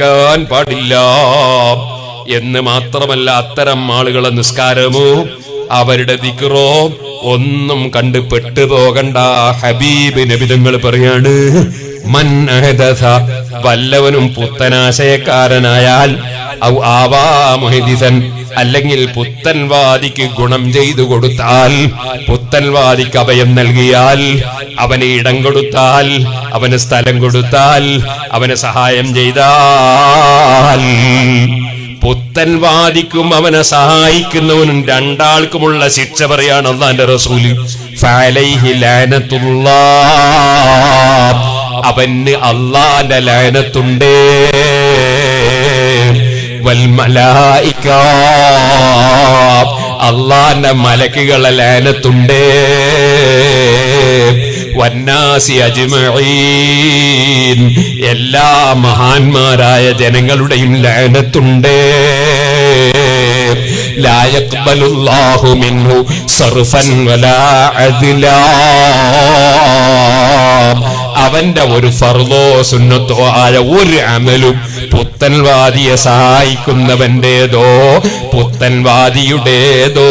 നിൽക്കാൻ പാടില്ല. എന്ന് മാത്രമല്ല അത്തരം ആളുകളെ നിസ്കാരമോ അവരുടെ ദിക്റോ ഒന്നും കണ്ട് പെട്ടുപോകണ്ട ഹബീബ് നബിതങ്ങൾ പറയാണ് മൻ വല്ലവനും പുത്തനാശയക്കാരനായാൽ ആവാ അല്ലെങ്കിൽ പുത്തൻവാദിക്ക് ഗുണം ചെയ്തു കൊടുത്താൽ പുത്തൻവാദിക്ക് അഭയം നൽകിയാൽ അവന് ഇടം കൊടുത്താൽ അവന് സ്ഥലം കൊടുത്താൽ അവന് സഹായം ചെയ്താൽ. പുത്തൻവാദിക്കും അവനെ സഹായിക്കുന്നവനും രണ്ടാൾക്കുമുള്ള ശിക്ഷ പറയാണ് അള്ളാന്റെ റസൂൽ. അവന് അള്ളാന്റെ വൽമലായിക അള്ളാന്റെ മലക്കുകളെ ലേനത്തുണ്ട് വന്നാസി അജ്മഈൻ. എല്ലാ മഹാന്മാരായ ജനങ്ങളുടെയും ലേനത്തുണ്ട് മിൻഹു സർഫൻ വലാ അവന്റെ ഒരു ഫർദോ സുന്നത്തോ ആയ ഒരു അമലും പുത്തൻവാദിയെ സഹായിക്കുന്നവന്റേതോ പുത്തൻവാദിയുടേതോ?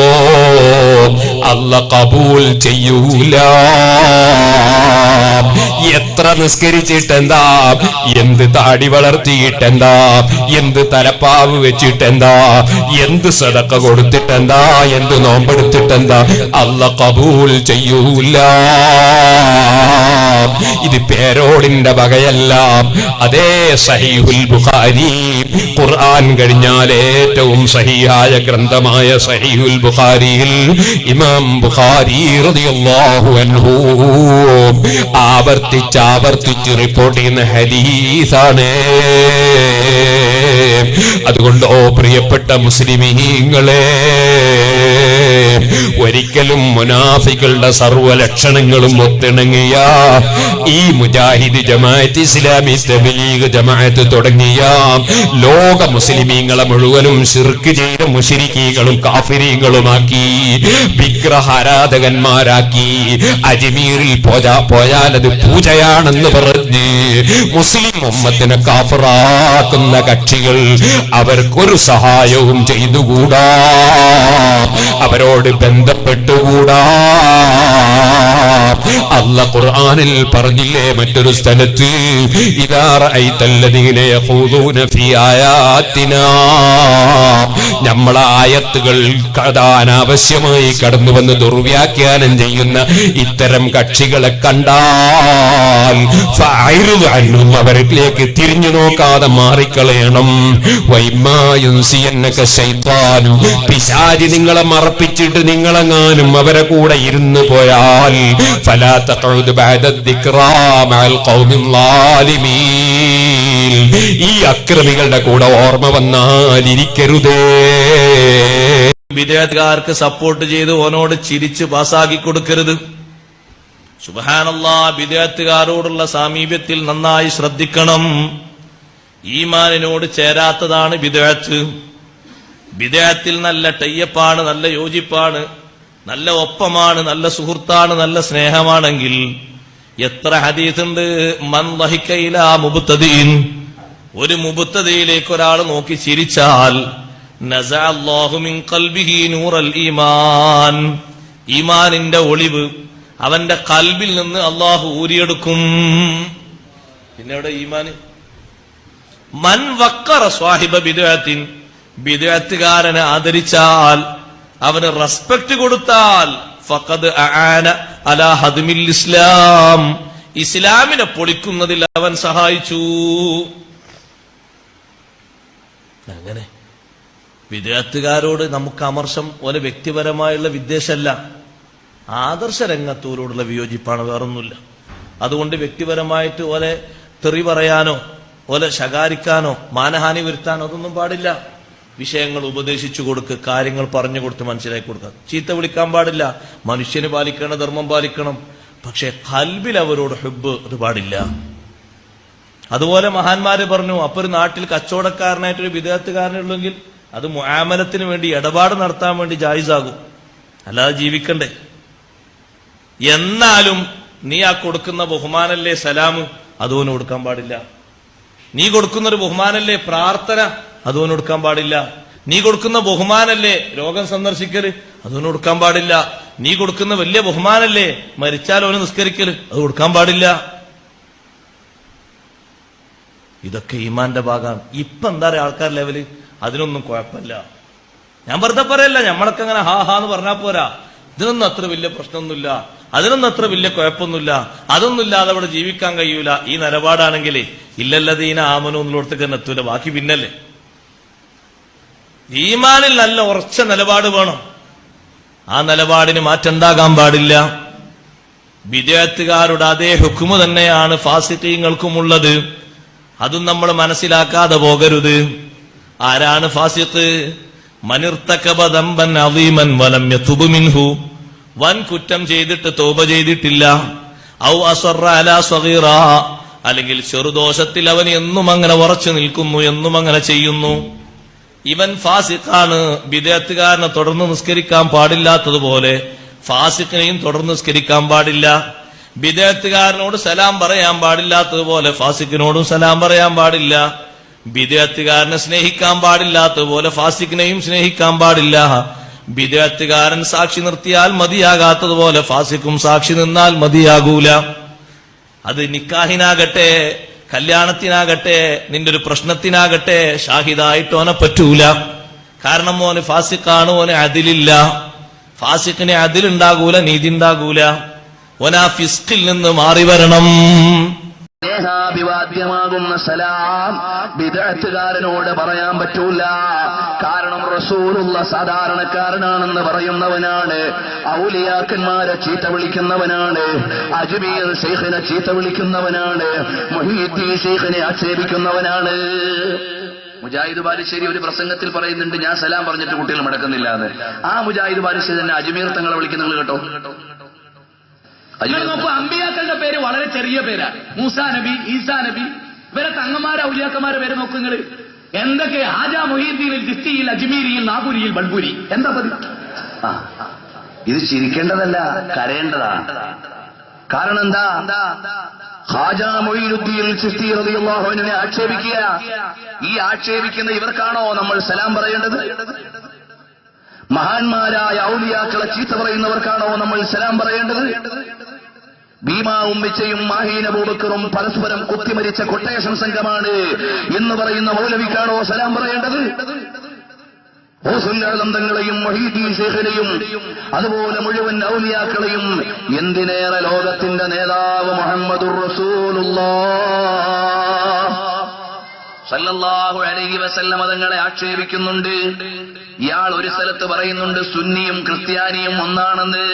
അല്ല കബൂൽ ചെയ്യൂല. എത്ര നിസ്കരിച്ചിട്ടെന്താ? എന്ത് താടി വളർത്തിയിട്ടെന്താ? എന്ത് തലപ്പാവ് വെച്ചിട്ടെന്താ? എന്ത് സദക്ക കൊടുത്തിട്ടെന്താ? എന്ത് നോമ്പെടുത്തിട്ടെന്താ? അല്ല കബൂൽ ചെയ്യൂല. ഇത് പേരോടിന്റെ വകയല്ല. അതേ സഹീഹുൽ ബുഖാരി ഖുർആൻ കഴിഞ്ഞാൽ ഏറ്റവും സഹിയായ ഗ്രന്ഥമായ സഹീഹുൽ ബുഖാരിയിൽ ഇമാം ബുഖാരി റളിയല്ലാഹു അൻഹു ആവർത്തിച്ച് ആവർത്തിച്ച് റിപ്പോർട്ട് ചെയ്യുന്ന ഹദീസാണ്. അതുകൊണ്ട് ഓ പ്രിയപ്പെട്ട മുസ്ലിമീങ്ങളെ ഒരിക്കലും മുനാഫികളുടെ സർവ ലക്ഷണങ്ങളും ഒത്തിണങ്ങിയ ഈ മുജാഹിദ് ജമാഅത്ത് ഇസ്ലാമി തബ്ലീഗ് ജമാഅത്ത് തുടങ്ങിയ ലോക മുസ്ലിമീങ്ങളെ മുഴുവനും ശിർക്ക് ചെയ്ത മുഷിരിക്കീകളും കാഫിരീങ്ങളുമാക്കി. വിഗ്രഹാരാധകന്മാരാക്കി. അജ്മീറിൽ പോയാ പോയാൽ അത് പൂജയാണെന്ന് പറഞ്ഞ് മുസ്ലിം ഉമ്മത്തിനെ കാഫറാക്കുന്ന കക്ഷികൾ അവർക്കൊരു സഹായവും ചെയ്തുകൂടാ. അവരോട് ബന്ധപ്പെട്ടുകൂടാ. അല്ല ഖുർആനിൽ പറഞ്ഞില്ലേ മറ്റൊരു സ്ഥലത്ത് ഇദാ ഫീ ആയാത്തിനാ നമ്മളെ ആയത്തുകൾ അനാവശ്യമായി കടന്നു വന്ന് ദുർവ്യാഖ്യാനം ചെയ്യുന്ന ഇത്തരം കക്ഷികളെ കണ്ടാൽ അവരിലേക്ക് തിരിഞ്ഞു നോക്കാതെ മാറിക്കളയണം. പിശാരി നിങ്ങളെ മറപ്പിച്ചിട്ട് നിങ്ങളെങ്ങാനും അവരെ കൂടെ ഇരുന്ന് പോയാൽ ഫലാ ഈ അക്രമികളുടെ കൂടെ ഓർമ്മ വന്നാലിരിക്കരുതേ. വിദേശകാർക്ക് സപ്പോർട്ട് ചെയ്ത് ഓനോട് ചിരിച്ച് പാസാക്കി കൊടുക്കരുത്. സുബഹാനല്ലാ വിദേഹത്തുകാരോടുള്ള സാമീപ്യത്തിൽ നന്നായി ശ്രദ്ധിക്കണം. ഈമാനിനോട് ചേരാത്തതാണ് വിദേഹത്ത് വിദേഹത്തിൽ നല്ല ടയ്യപ്പാണ് നല്ല യോജിപ്പാണ് നല്ല ഒപ്പമാണ് നല്ല സുഹൃത്താണ് നല്ല സ്നേഹമാണെങ്കിൽ എത്ര ഹദീസുണ്ട്? മൻ വഹിക്കയില മുബുത്തതീൻ ഒരു മുബുത്തതയിലേക്ക് ഒരാൾ നോക്കി ചിരിച്ചാൽ ഈമാൻ. ഈമാനിന്റെ ഒളിവ് അവന്റെ കൽബിൽ നിന്ന് അള്ളാഹു ഊരിയെടുക്കും. പിന്നെ അവിടെ ഈമാൻ മൻ വക്കറ സ്വാഹിബ ബിദഅത്തിൻ ബിദഅത്തുകാരനെ ആദരിച്ചാൽ അവന് റെസ്പെക്ട് കൊടുത്താൽ ഫഖദ് അആന അലാ ഹദ്മിൽ ഇസ്ലാം. ഇസ്ലാമിനെ പൊളിക്കുന്നതിൽ അവൻ സഹായിച്ചു. അങ്ങനെ. വിദേഹത്തുകാരോട് നമുക്ക് അമർഷം ഒരു വ്യക്തിപരമായുള്ള വിദ്വേഷമല്ല. ആദർശ രംഗത്തോരോടുള്ള വിയോജിപ്പാണ് വേറൊന്നുമില്ല. അതുകൊണ്ട് വ്യക്തിപരമായിട്ട് ഓലെ തെറി പറയാനോ ഓലെ ശകാരിക്കാനോ മാനഹാനി വരുത്താനോ അതൊന്നും പാടില്ല. വിഷയങ്ങൾ ഉപദേശിച്ചു കൊടുക്ക് കാര്യങ്ങൾ പറഞ്ഞു കൊടുത്ത് മനസ്സിലാക്കി കൊടുക്കുക ചീത്ത വിളിക്കാൻ പാടില്ല. മനുഷ്യന് പാലിക്കണം ധർമ്മം പാലിക്കണം. പക്ഷെ കൽബിൽ അവരോട് ഹെബ് അത് പാടില്ല. അതുപോലെ മഹാന്മാര് പറഞ്ഞു അപ്പൊ ഒരു നാട്ടിൽ കച്ചവടക്കാരനായിട്ടൊരു വിദേഹത്തുകാരനുള്ളെങ്കിൽ അത് മുആമലത്തിന് വേണ്ടി ഇടപാട് നടത്താൻ വേണ്ടി ജായിസാകും. അല്ലാതെ ജീവിക്കണ്ടേ. എന്നാലും നീ ആ കൊടുക്കുന്ന ബഹുമാനല്ലേ സലാം അതോന് കൊടുക്കാൻ പാടില്ല. നീ കൊടുക്കുന്ന ഒരു ബഹുമാനല്ലേ പ്രാർത്ഥന അതുകൊണ്ട് കൊടുക്കാൻ പാടില്ല. നീ കൊടുക്കുന്ന ബഹുമാനല്ലേ രോഗം സന്ദർശിക്കൽ അതുകൊണ്ട് കൊടുക്കാൻ പാടില്ല. നീ കൊടുക്കുന്ന വലിയ ബഹുമാനല്ലേ മരിച്ചാൽ അവന് നിസ്കരിക്കൽ അത് കൊടുക്കാൻ പാടില്ല. ഇതൊക്കെ ഈമാന്റെ ഭാഗമാണ്. ഇപ്പൊ എന്താ പറയാ ആൾക്കാർ ലെവൽ അതിനൊന്നും കുഴപ്പമില്ല. ഞാൻ വെറുതെ പറയല്ല നമ്മളൊക്കെ അങ്ങനെ ഹാ ഹാ എന്ന് പറഞ്ഞാൽ പോരാ. ഇതിനൊന്നും അത്ര വലിയ പ്രശ്നമൊന്നുമില്ല. അതിനൊന്നും അത്ര വലിയ കുഴപ്പമൊന്നുമില്ല. അതൊന്നും ഇല്ലാതെ അവിടെ ജീവിക്കാൻ കഴിയൂല. ഈ നിലപാടാണെങ്കിൽ ഇല്ലല്ലതീന ആമനോ എന്നുള്ളടത്തേക്ക് തന്നെ എത്തൂല. ബാക്കി പിന്നല്ലേ. ഈമാനിൽ നല്ല ഉറച്ച നിലപാട് വേണം. ആ നിലപാടിന് മാറ്റണ്ടാകാൻ പാടില്ല. വിദേഹത്തുകാരുടെ അതേ ഹുക്കുമ് തന്നെയാണ് ഫാസിക്കീങ്ങൾക്കുമുള്ളത്. അതും നമ്മൾ മനസ്സിലാക്കാതെ പോകരുത്. ആരാണ് ഫാസിത്ത്? മനിർത്തകബദമ്പൻ അവീമൻ വലം യതുബ് മിൻഹു. വൻ കുറ്റം ചെയ്തിട്ട് തോപ ചെയ്തിട്ടില്ല. ഔ അസറ അല്ലെങ്കിൽ ചെറുദോഷത്തിൽ അവൻ എന്നും അങ്ങനെ ഉറച്ചു നിൽക്കുന്നു എന്നും അങ്ങനെ ചെയ്യുന്നു. ഇവൻ ഫാസിഖാണ് വിദേഹത്തുകാരനെ തുടർന്ന് നിസ്കരിക്കാൻ പാടില്ലാത്തതുപോലെ ഫാസിഖിനെയും തുടർന്ന് നിസ്കരിക്കാൻ പാടില്ല. വിദേഹത്തുകാരനോട് സലാം പറയാൻ പാടില്ലാത്തതുപോലെ ഫാസിഖിനോടും സലാം പറയാൻ പാടില്ല. വിദേഹത്തുകാരനെ സ്നേഹിക്കാൻ പാടില്ലാത്തതുപോലെ ഫാസിഖിനെയും സ്നേഹിക്കാൻ പാടില്ല. വിദേഹത്തുകാരൻ സാക്ഷി നിർത്തിയാൽ മതിയാകാത്തതുപോലെ ഫാസിഖും സാക്ഷി നിന്നാൽ മതിയാകൂല. അത് നിക്കാഹിനാകട്ടെ കല്യാണത്തിനാകട്ടെ നിന്റെ ഒരു പ്രശ്നത്തിനാകട്ടെ ഷാഹിദായിട്ട് ഓനെ പറ്റൂല. കാരണം ഓന് ഫാസിഖാണ് ഓന് അതിലില്ല. ഫാസിഖിന് അതിലുണ്ടാകൂല നീതി ഉണ്ടാകൂല ഓനാ ഫിസ്കിൽ നിന്ന് മാറി വരണം. ദേഹാഭിവാദ്യമാകുന്ന സലാം വിദഗ്ധകാരനോട് പറയാൻ പറ്റൂല. കാരണം റസൂലുള്ള സാധാരണക്കാരനാണെന്ന് പറയുന്നവനാണ്. ഔലിയാക്കന്മാരെ ചീത്ത വിളിക്കുന്നവനാണ്. അജ്മീർ ഷെയ്ഖിനെ ചീത്ത വിളിക്കുന്നവനാണ്. മൊഹീദ്ദീൻ ഷെയ്ഖിനെ ആക്ഷേപിക്കുന്നവനാണ്. മുജാഹിദ് ബാലുശ്ശേരി ഒരു പ്രസംഗത്തിൽ പറയുന്നുണ്ട് ഞാൻ സലാം പറഞ്ഞിട്ട് കുട്ടികൾ മടക്കുന്നില്ല എന്ന്. ആ മുജാഹിദ് ബാലുശ്ശേരി തന്നെ അജ്മീർ തങ്ങളെ വിളിക്കുന്നത് കേട്ടോ. നിങ്ങൾ നോക്കൂ അമ്പിയാക്കളുടെ പേര് വളരെ ചെറിയ പേരാ. മൂസാ നബി ഈസാ നബി. ഇവരെ തങ്ങന്മാരെ ഔലിയാക്കന്മാരെ പേര് നോക്കൂ നിങ്ങൾ എന്തൊക്കെ? ആജാ മൊഹീദ്ദീനിൽ ദിസ്തിയിൽ അജ്മീരിയിൽ നാഗുരിയിൽ ബൾബുരി. എന്താ പതി ഇത് ചിരിക്കേണ്ടതല്ല കരയേണ്ടതാണ് കാരണം എന്താ? ഹാജാ മൊയ്നുദ്ദീൻ ചിസ്തി ആക്ഷേപിക്കുക. ഈ ആക്ഷേപിക്കുന്ന ഇവർക്കാണോ നമ്മൾ സലാം പറയേണ്ടത്? മഹാന്മാരായ ഔലിയാക്കളെ ചീത്ത പറയുന്നവർക്കാണോ നമ്മൾ സലാം പറയേണ്ടത്? ഭീമാ ഉമ്മിച്ചയും മാഹീന ബൂബക്കറും പരസ്പരം കുത്തിമരിച്ച കൊട്ടേഷൻ സംഘമാണ് എന്ന് പറയുന്ന മൗലവിക്കാണോ സലാം പറയേണ്ടത്? തങ്ങളെയും മൊഹീദ്ദീൻ ശേഖനെയും അതുപോലെ മുഴുവൻ ഔലിയാക്കളെയും എന്തിനേറെ ലോകത്തിന്റെ നേതാവ് മുഹമ്മദുർ സല്ലല്ലാഹു അലൈഹി വസല്ലമ തങ്ങളെ ആക്ഷേപിക്കുന്നുണ്ട്. ഇയാൾ ഒരു സ്ഥലത്ത് പറയുന്നുണ്ട് സുന്നിയും ക്രിസ്ത്യാനിയും ഒന്നാണെന്ന്.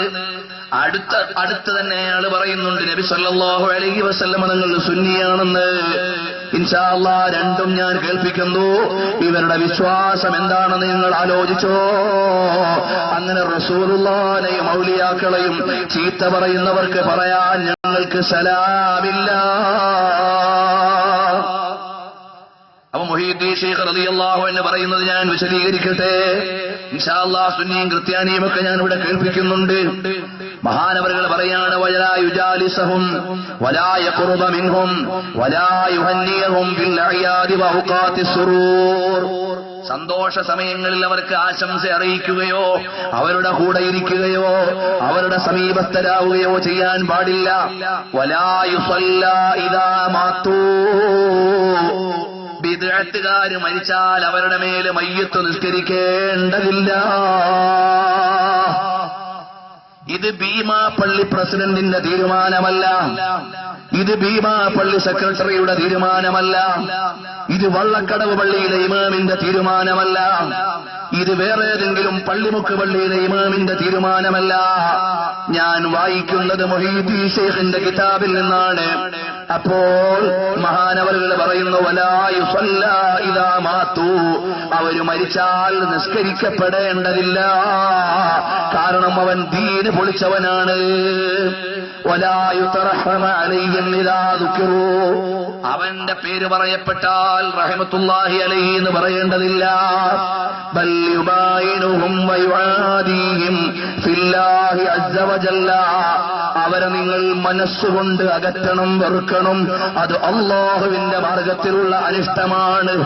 അടുത്ത അടുത്ത് തന്നെ അയാൾ പറയുന്നുണ്ട് നബി സല്ലാഹു അലഹി വസല്ലമ നിങ്ങൾ സുന്നിയാണെന്ന്. ഇൻഷാല്ല രണ്ടും ഞാൻ കേൾപ്പിക്കുന്നു. ഇവരുടെ വിശ്വാസം എന്താണെന്ന് നിങ്ങൾ ആലോചിച്ചോ. അങ്ങനെ റസൂലുള്ളാനെയും ഔലിയാക്കളെയും ചീത്ത പറയുന്നവർക്ക് പറയാൻ ഞങ്ങൾക്ക് സലാമില്ല. അപ്പൊ മൊഹീദ്ദീൻ ഷെയ്ഖ് റളിയല്ലാഹു എന്ന് പറയുന്നത് ഞാൻ വിശദീകരിക്കട്ടെ. ഇൻഷാല്ലാ സുന്നിയും ക്രിസ്ത്യാനിയും ഒക്കെ ഞാൻ ഇവിടെ കേൾപ്പിക്കുന്നുണ്ട്. മഹാനവറുകൾ പറയാണ് വലായുജാലിസഹും സന്തോഷ സമയങ്ങളിൽ അവർക്ക് ആശംസ അറിയിക്കുകയോ അവരുടെ കൂടെ ഇരിക്കുകയോ അവരുടെ സമീപസ്ഥരാവുകയോ ചെയ്യാൻ പാടില്ല. വലാ യുസല്ല ഇദാ മാത്തൂ. വിദഗ്ധകാര് മരിച്ചാൽ അവരുടെ മേൽ മയ്യത്ത് നിസ്കരിക്കേണ്ടതില്ല. ഇത് ഭീമാ പള്ളി പ്രസിഡന്റിന്റെ തീരുമാനമല്ല. ഇത് ഭീമാ പള്ളി സെക്രട്ടറിയുടെ തീരുമാനമല്ല. ഇത് വള്ളക്കടവ് പള്ളിയിലെ ഇമാമിന്റെ തീരുമാനമല്ല. ഇത് വേറെ ഏതെങ്കിലും പള്ളിമുക്ക് പള്ളിയിലെ ഇമാമിന്റെ തീരുമാനമല്ല. ഞാൻ വായിക്കുന്നത് മൊഹീദി ഷെയ്ഖിന്റെ കിതാബിൽ നിന്നാണ്. അപ്പോൾ മഹാനവറുകൾ പറയുന്നു ഇതാ മാത്തു. അവർ മരിച്ചാൽ നിസ്കരിക്കപ്പെടേണ്ടതില്ല. കാരണം അവൻ ദീന് പൊളിച്ചവനാണ്. അവന്റെ പേര് പറയപ്പെട്ടാൽ റഹമത്തുല്ലാഹി അലൈ എന്ന് പറയേണ്ടതില്ല. അവരെ നിങ്ങൾ മനസ്സുകൊണ്ട് അകറ്റണം വെറുക്കണം. അത് അള്ളാഹുവിന്റെ മാർഗത്തിലുള്ള അനിഷ്ടമാണ്